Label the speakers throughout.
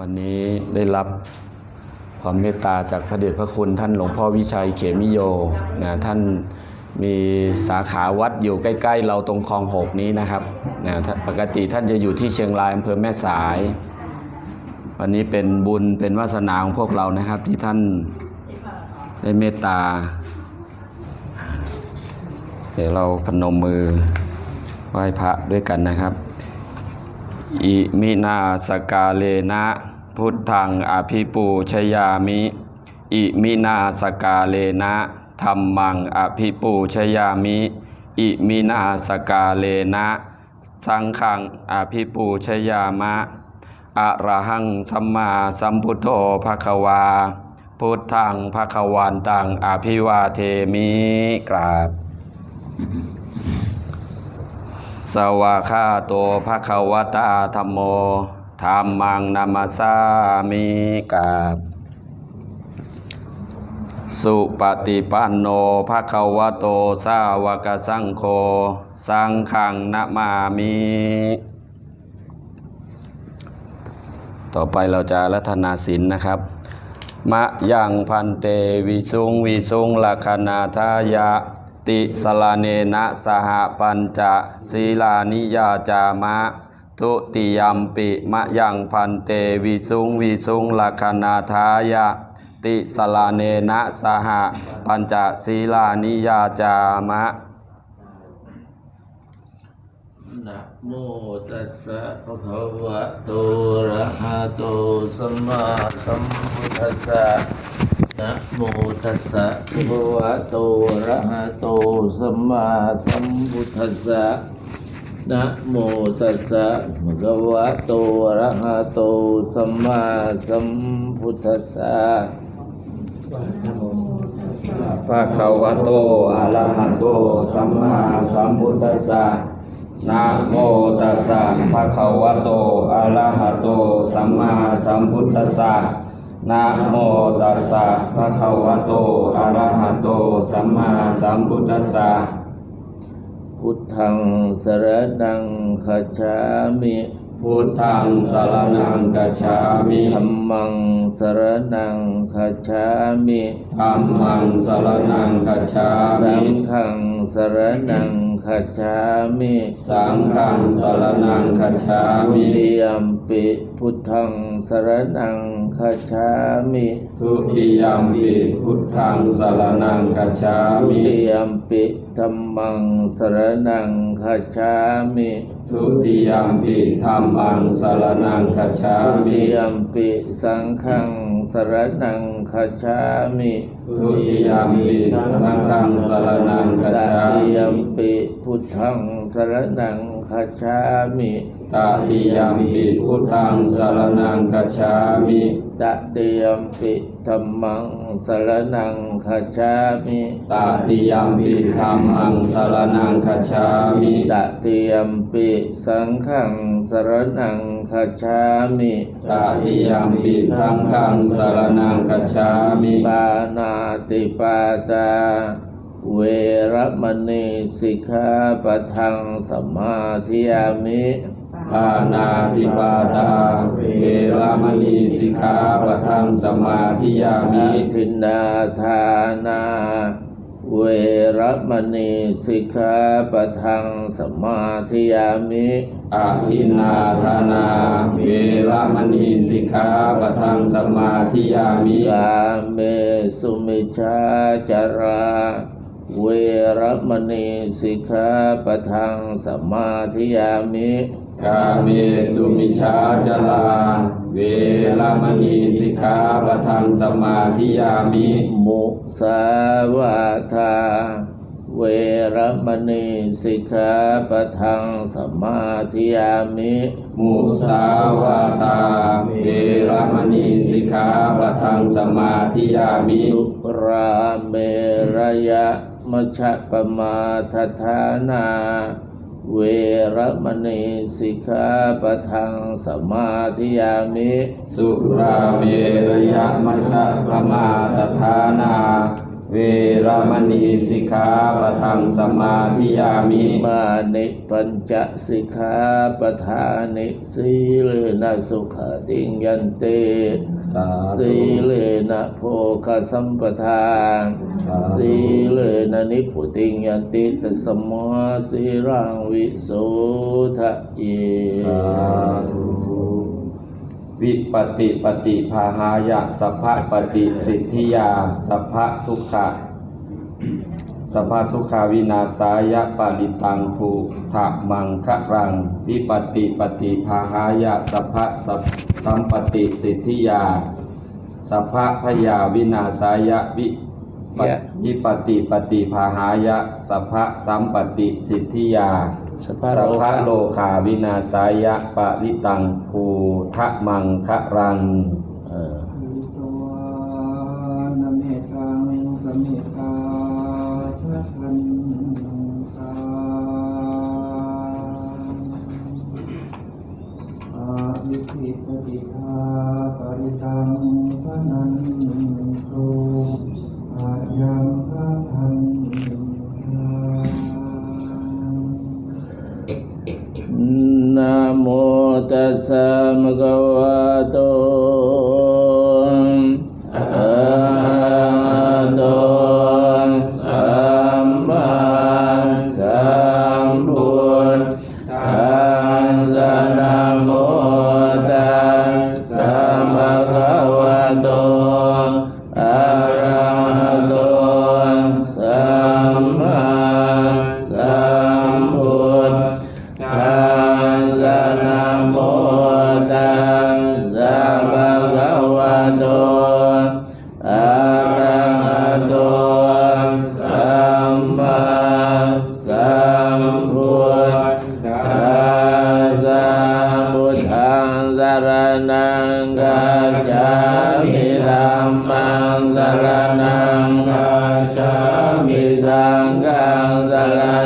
Speaker 1: วันนี้ได้รับความเมตตาจากพระเดชพระคุณท่านหลวงพ่อวิชัยเขมิโยนะท่านมีสาขาวัดอยู่ใกล้ ๆ เราตรงคลองหกนี้นะครับนะปกติท่านจะอยู่ที่เชียงรายอำเภอแม่สาย วันนี้เป็นบุญเป็นวาสนาของพวกเรานะครับ ที่ท่านได้เมตตา เดี๋ยวเราพนมมือไหว้พระด้วยกันนะครับ อิมินาสกาเลนะ พุทธังอภิปูชยามิ อิมินาสกาเลนะธรรมังอภิปูชยามิ อิมินาสกาเลนะ สังฆังอภิปูชยามะอะระหังสัมมาสัมพุทโธภะคะวา พุทธังภะคะวันตังอภิวาเทมิกราบ สวากขาโตภะคะวตาธรรมโมธรรมังนามาสามิกาบสุปฏิปันโนภะคะวะโตสาวกสังโฆสังฆังนะมามิต่อไปเราจะรัตนาศีลนะครับ มะยังพันเตวิสุงวิสุงลัคนาทายะ ติสลาเนนะสหปัญจศีลานิยาจามะ ทุติยัมปิมะยังพันเตวิสุงวิสุงลัคนาทายะ ติสลาเนนะสหปัญจศีลานิยาจามะ
Speaker 2: นะโมตัสสะภะคะวะโตอะระหะโตสัมมาสัมพุทธัสสะ นะโมตัสสะภะคะวะโตอะระหะโตสัมมาสัมพุทธัสสะนะโมตัสสะภะคะวะโตอะระหะโตสัมมาสัมพุทธัสสะ
Speaker 1: ภะคะวะโตอะระหะโตสัมมาสัมพุทธัสสะนะโมตัสสะภะคะวะโตอะระหะโตสัมมาสัมพุทธัสสะ นะโมตัสสะภะคะวะโต อะระหะโต สัมมาสัมพุทธัสสะ
Speaker 2: พุทธังสรณังคัจฉามิ
Speaker 1: พุทธังสรณังกัจฉามิ
Speaker 2: ธัมมังสรณังคัจฉามิ
Speaker 1: ธัมมังสรณังกัจฉา
Speaker 2: สั
Speaker 1: มิ
Speaker 2: งฆังสรณัง คัจฉามิ
Speaker 1: สังฆังสรณังกัจฉา
Speaker 2: ทุ
Speaker 1: มิ
Speaker 2: ติยมปิพุทธังสรณังคัจฉามิ
Speaker 1: ทุติยมปิพุทธังสรณังกัจฉา
Speaker 2: ทุ
Speaker 1: มิ
Speaker 2: ติยมปิธัมมังสรณังคัจฉามิ
Speaker 1: ทุติยมปิธรรมังสรณังกัจฉา
Speaker 2: ทุ
Speaker 1: มิ
Speaker 2: ติยมปิสังฆังสรณัง คัจฉามิ
Speaker 1: ทุติยมปิสังฆังสรณังกัจ
Speaker 2: ต
Speaker 1: ฉา
Speaker 2: ติ
Speaker 1: มิ
Speaker 2: ยมปิพุทธังสรณังคัจฉามิ
Speaker 1: ตติยมปิพุทธังสรณังกัจฉามิ
Speaker 2: ตติยมปิธัมมังสรณังคัจฉามิ
Speaker 1: ตติยมปิธรรมังสรณังกัจฉามิ
Speaker 2: ตติยมปิสังฆังสรณัง คัจฉามิ
Speaker 1: ตติยมปิสังฆังสรณังกัจฉามิ
Speaker 2: ปานาติปาตา เวรมณีสิกขาปะทังสมาธิยามิ
Speaker 1: ปานาติปาตา เวรามณีสิกขาปะทังสมาธิยามิ
Speaker 2: อาทินนาทานา เวรมณีสิกขาปะทังสมาธิยามิ
Speaker 1: อาทินนาธานา เวรามณีสิกขาปะทังสมาธิยามิ
Speaker 2: กาเมสุมิชาจาราเวรมณีสิกขาปะทังสมาธิยามิ
Speaker 1: กาเมสุมิชาจลา เวรามณีสิกขาปะทังสมาธิยามิ
Speaker 2: มุสาวาทา เวรมณีสิกขาปะทังสมาธิยามิ
Speaker 1: มุสาวาทา เวรามณีสิกขาปะทังสมาธิยามิ
Speaker 2: สุราเมรยะมชะปมาทฐานา เวรมณีสิกขาปะทังสมาธิยามิ
Speaker 1: สุราเมรยะมัชฌะปมาตฐานา เเวรมณีสิกขาปะทังสมาธิยามิ
Speaker 2: มานิปัญจสิกขาปทานิสีเลนะสุขติงยันเต
Speaker 1: สาธุ
Speaker 2: สีเลนะโภคสัมปทาน
Speaker 1: สาธุ
Speaker 2: สีเลนะนิพุติงยันติตสมมาสีรังวิโสทะเย
Speaker 1: สาธุ วิปติปฏิภาหายะสัพพะปฏิสิทธิยาสัพพะทุกขะสัพพะทุกขาวินาสายะปาลิตังภูถะมังคะรัง วิปติปฏิภาหายะสัพพะสัมปติสิทธิยาสัพพะพยาวินาสายะวิปวิปติปฏิภาหายะสัพพะสัมปติสิทธิยา
Speaker 2: สัพพะโล
Speaker 1: พะ
Speaker 2: กา
Speaker 1: โลคาวินาสายะปะริตังภูทะมังคะรัง
Speaker 3: ว
Speaker 2: ส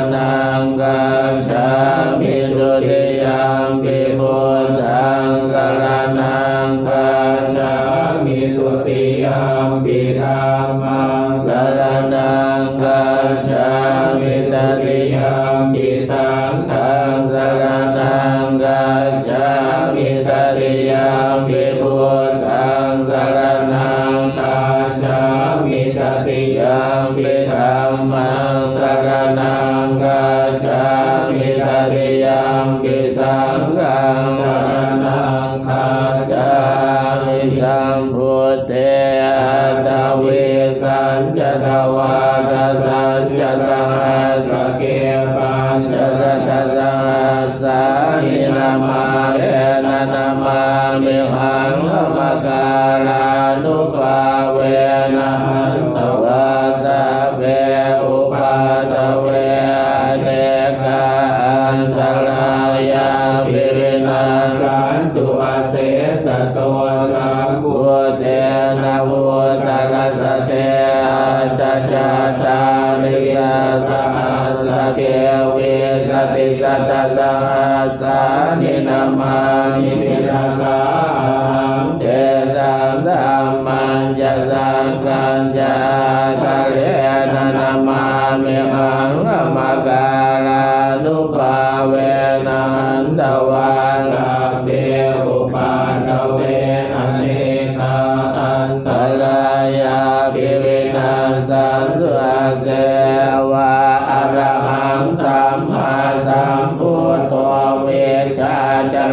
Speaker 2: ติยัมปิธัมมังสรณังกัจฉามิตติยัมปิสังฆังสรณังกัจฉามิสัมพุทเทตวิสัญจทวาทสัญจสังอาสเกปัญจสัตสังสานินามาเอนะนามามิหังธรรมการานุภาเว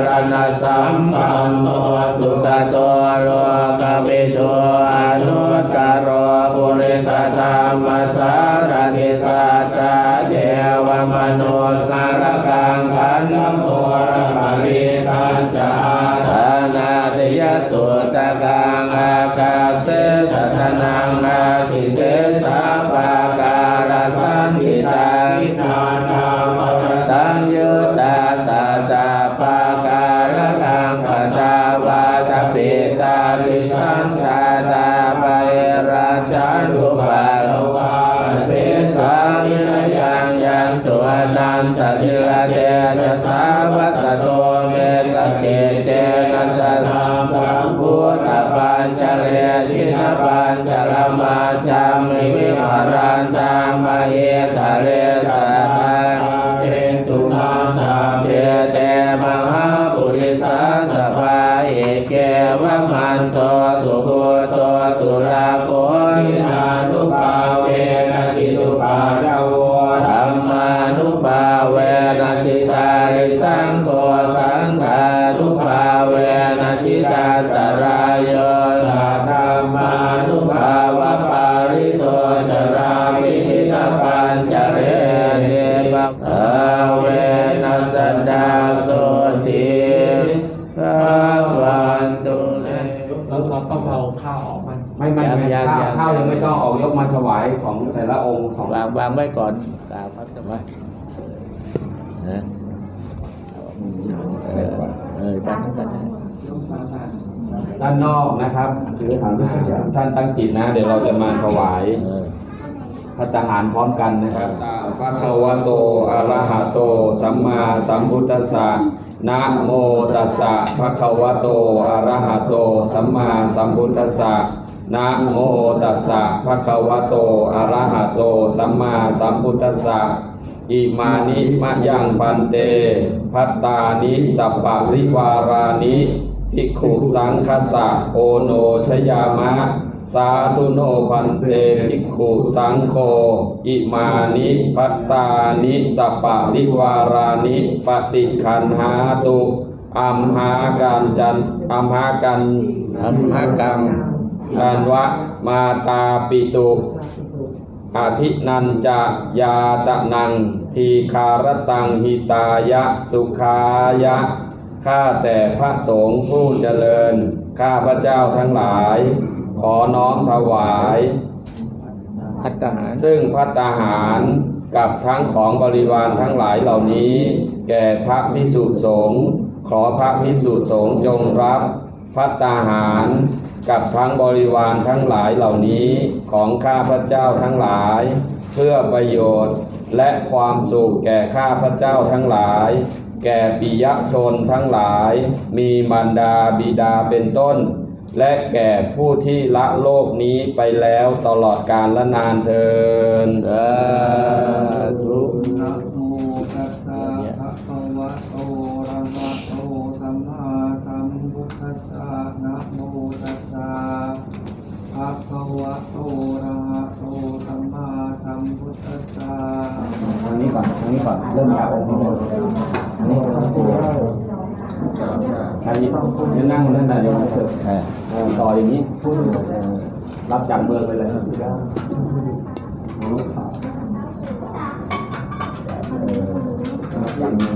Speaker 2: รณสัมปันโนสุขโตโลกวิทูอนุตตรปุริสธรรมสารติสัตตาเทวมนุสารกังขันธโมระมริตัญจาธนาติยสุตกังอากาเสสัตนังนาสิเสสาปาการสังคิตา จามิวิปารันตังมะเยทะเลสะตังเจตุมาสัพเพเตมหาปุริสาสภาเอเกวะมันโตสุโกโตสุลาโกนินานุปาเว
Speaker 1: ถวายของแต่ละองค์ของ
Speaker 2: วางวางไว้ก่อนกล่าวครับแต่ว่าเออเออเออได้ได้ได้า
Speaker 1: นนอกนะครับคือถามที่สุดท่านตั้งจิตนะ เดี๋ยวเราจะมาถวายพระทหารพร้อมกันนะครับพระคะวะโตอะระหะโต สัมมาสัมพุทธัสสะนะโมตัสสะพระคะวะโตอะระหะโต สัมมาสัมพุทธัสสะ นะโมตัสสะพะคะวะโตอะระหะโต สัมมาสัมพุทธัสสะอิมานิมะยังปันเต พัตตานิสัปปะริวารานิภิกขุสังคสะโอโนชยามะ สาธุโนพันเตภิกขุสังโฆอิมานิพัตตานิสัปปะริวารานิปฏิคันหาตุอัมหาการจันอัมหากัน
Speaker 2: อัมหกัง
Speaker 1: กันวะมาตาปิตุอาทินันจะยาตะนัง ทีคารตังหิตายะสุขายะ ข้าแต่พระสงฆ์ผู้เจริญ ข้าพระเจ้าทั้งหลาย ขอน้อมถวาย
Speaker 2: พัฒหาร
Speaker 1: ซึ่งพัตตาหารกับทั้งของบริวารทั้งหลายเหล่านี้ แก่พระพิสุสงฆ์ขอพระพิสุสงฆ์จงรับพัตตาหาร กับทั้งบริวารทั้งหลายเหล่านี้ของข้าพระเจ้าทั้งหลาย เพื่อประโยชน์และความสุขแก่ข้าพระเจ้าทั้งหลาย แก่ปิยชนทั้งหลาย มีมารดาบิดาเป็นต้น และแก่ผู้ที่ละโลกนี้ไปแล้วตลอดกาลและนานเทิน
Speaker 2: สาธุ
Speaker 3: สสะภะคะวะโตระหะโตสัมมาสัมพุทธัสสะทา
Speaker 1: งนี้ก่อนทางนี้ก่อนเริ่มจากองค์ที่หนึ่งอันนี้อันนี้นั่งนั่นน่ะเดี๋ยวมันเสร็จต่ออย่างนี้รับจากเมืองไปเลยยังมี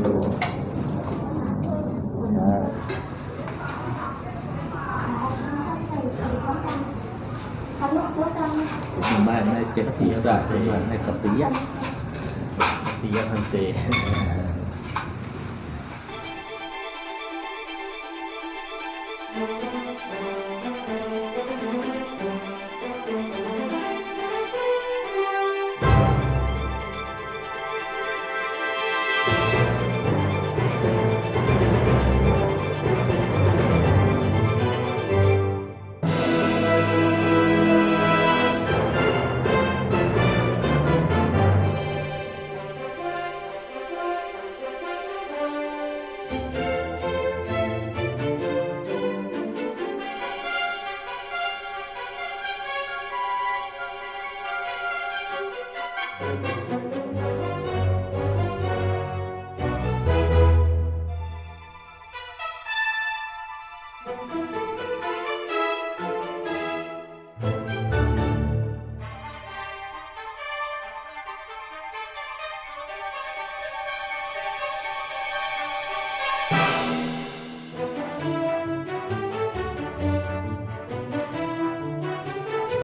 Speaker 1: อยู่
Speaker 2: ไม่ไม่เจ็ดปีได้ไม่ไม่กับปีอะ
Speaker 4: ปิยพันเต
Speaker 3: thank you